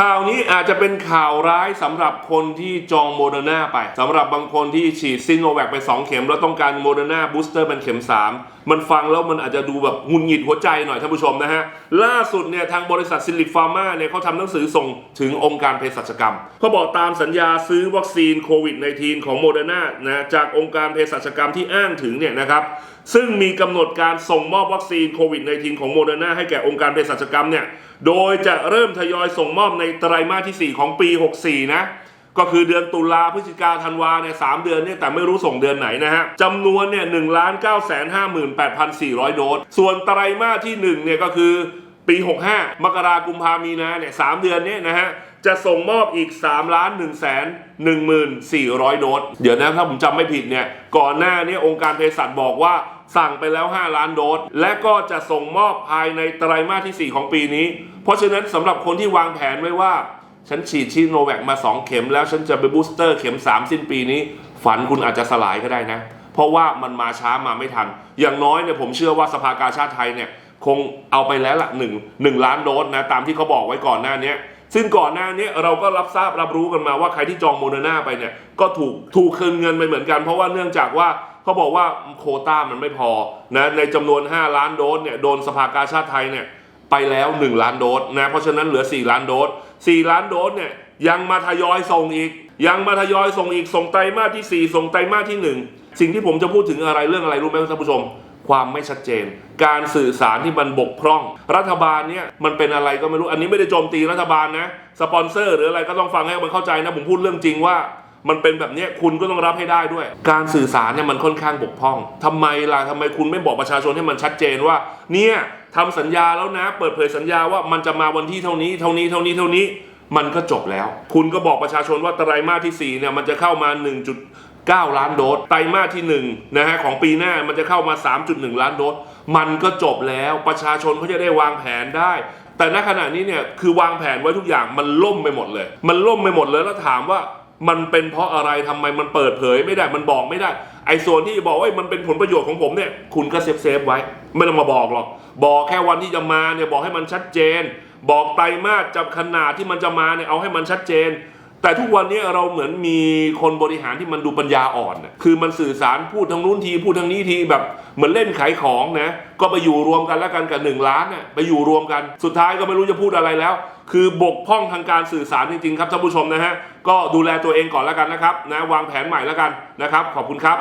ข่าวนี้อาจจะเป็นข่าวร้ายสำหรับคนที่จองโมเดอร์นาไปสำหรับบางคนที่ฉีดซิโนแวคไป 2 เข็ม แล้วต้องการโมเดอร์นาบูสเตอร์เป็นเข็ม 3 มันฟังแล้วมันอาจจะดูแบบหงุนหงิดหัวใจหน่อยท่านผู้ชมนะฮะ ล่าสุดเนี่ยทางบริษัทซิลิฟาร์มาเนี่ยเขาทำหนังสือส่งถึงองค์การเภสัชกรรมเขาบอกตามสัญญาซื้อวัคซีนโควิด -19 ของโมเดอร์นานะจากองค์การเภสัชกรรมที่อ้างถึงเนี่ยนะครับซึ่งมีกำหนดการส่งมอบวัคซีนโควิด -19 ของโมเดอร์นาให้แก่องค์การเภสัชกรรมเนี่ยโดยจะเริ่มทยอยส่งมอบในไตรมาสที่ 4 ของปี 64 นะ ก็คือเดือนตุลาพฤศจิกาธันวาเนี่ยสามเดือนเนี่ยแต่ไม่รู้ส่งเดือนไหนนะฮะจำนวนเนี่ยหนึ่งล้านเก้าแสนห้าหมื่นแปดพันสี่ร้อยโดส ส่วนไตรมาสที่ 1 เนี่ยก็คือปี 65 มกรากุมภามีนาเนี่ยสามเดือนเนี่ยนะฮะจะส่งมอบอีก3ล้าน1แสน1หมื่น400 โดส เดี๋ยวนะถ้าผมจำไม่ผิดเนี่ย ก่อนหน้านี้องค์การเภสัชบอกว่า สั่งไปแล้ว 5 ล้านโดส และก็จะส่งมอบภายในไตรามาสที่ 4 ของปีนี้ เพราะฉะนั้นสำหรับคนที่วางแผนไว้ว่า ฉันฉีดชิโนแวคมา 2 เข็มแล้วฉันจะไปบูสเตอร์เข็ม 3 สิ้นปีนี้ ฝันคุณอาจจะสลายก็ได้นะ เพราะว่ามันมาช้ามาไม่ทัน อย่างน้อยเนี่ยผมเชื่อว่าสภากาชาติไทยเนี่ยคงเอาไปแล้วละหนึ่งหนึ่งล้านโดสนะตามที่เขาบอกไว้ก่อนหน้านี้ ซึ่งก่อนหน้านี้เราก็รับทราบรับรู้กันมาว่าใครที่จองโมเดอร์นาไปเนี่ยก็ถูกถูกคืนเงินไปเหมือนกัน เพราะว่าเนื่องจากว่าเขาบอกว่าโคต้ามันไม่พอนะในจำนวน 5 ล้านโดสเนี่ยโดนสภากาชาติไทยเนี่ยไปแล้ว 1 ล้านโดสนะเพราะฉะนั้นเหลือ 4 ล้านโดส4 ล้านโดสเนี่ยยังมาทยอยส่งอีก ยังมาทยอยส่งอีกส่งไตรมาสที่ 4 ส่งไตรมาสที่ 1 สิ่งที่ผมจะพูดถึงอะไรเรื่องอะไรรู้ไหมท่านผู้ชม ความไม่ชัดเจน การสื่อสารที่มันบกพร่อง รัฐบาลเนี่ยมันเป็นอะไรก็ไม่รู้อันนี้ไม่ได้โจมตีรัฐบาลนะสปอนเซอร์หรืออะไรก็ต้องฟังให้มันเข้าใจนะผมพูดเรื่องจริงว่ามันเป็นแบบนี้คุณก็ต้องรับให้ได้ด้วย การสื่อสารเนี่ยมันค่อนข้างบกพร่องทำไมล่ะทำไมคุณไม่บอกประชาชนให้มันชัดเจนว่า เนี่ยทำสัญญาแล้วนะ เปิดเผยสัญญาว่ามันจะมาวันที่เท่านี้ เท่านี้เท่านี้เท่านี้ มันก็จบแล้ว คุณก็บอกประชาชนว่าไตรมาสที่4เนี่ยมันจะเข้ามา 9 ล้านโดสไตรมาสที่1นะฮะของปีหน้ามันจะเข้ามา 3.1 ล้านโดสมันก็จบแล้วประชาชนเขาจะได้วางแผนได้ แต่ณขณะนี้เนี่ยคือวางแผนไว้ทุกอย่างมันล่มไปหมดเลย มันล่มไปหมดเลยแล้วถามว่ามันเป็นเพราะอะไรทำไมมันเปิดเผยไม่ได้มันบอกไม่ได้ ไอ้ส่วนที่บอกว่ามันเป็นผลประโยชน์ของผมเนี่ยคุณก็เซฟเซฟไว้ ไม่ต้องมาบอกหรอกบอกแค่วันที่จะมาเนี่ยบอกให้มันชัดเจน บอกไตรมาสจับขนาดที่มันจะมาเนี่ยเอาให้มันชัดเจน แต่ทุกวันนี้เราเหมือนมีคนบริหารที่มันดูปัญญาอ่อนน่ะคือมันสื่อสารพูดทางนู้นทีพูดทางนี้ทีแบบเหมือนเล่นขายของนะ ก็ไปอยู่รวมกันแล้วกันกับหนึ่งล้านน่ะไปอยู่รวมกัน สุดท้ายก็ไม่รู้จะพูดอะไรแล้ว คือบกพร่องทางการสื่อสารจริงๆครับท่านผู้ชมนะฮะ ก็ดูแลตัวเองก่อนแล้วกันนะครับนะวางแผนใหม่แล้วกันนะครับ ขอบคุณครับ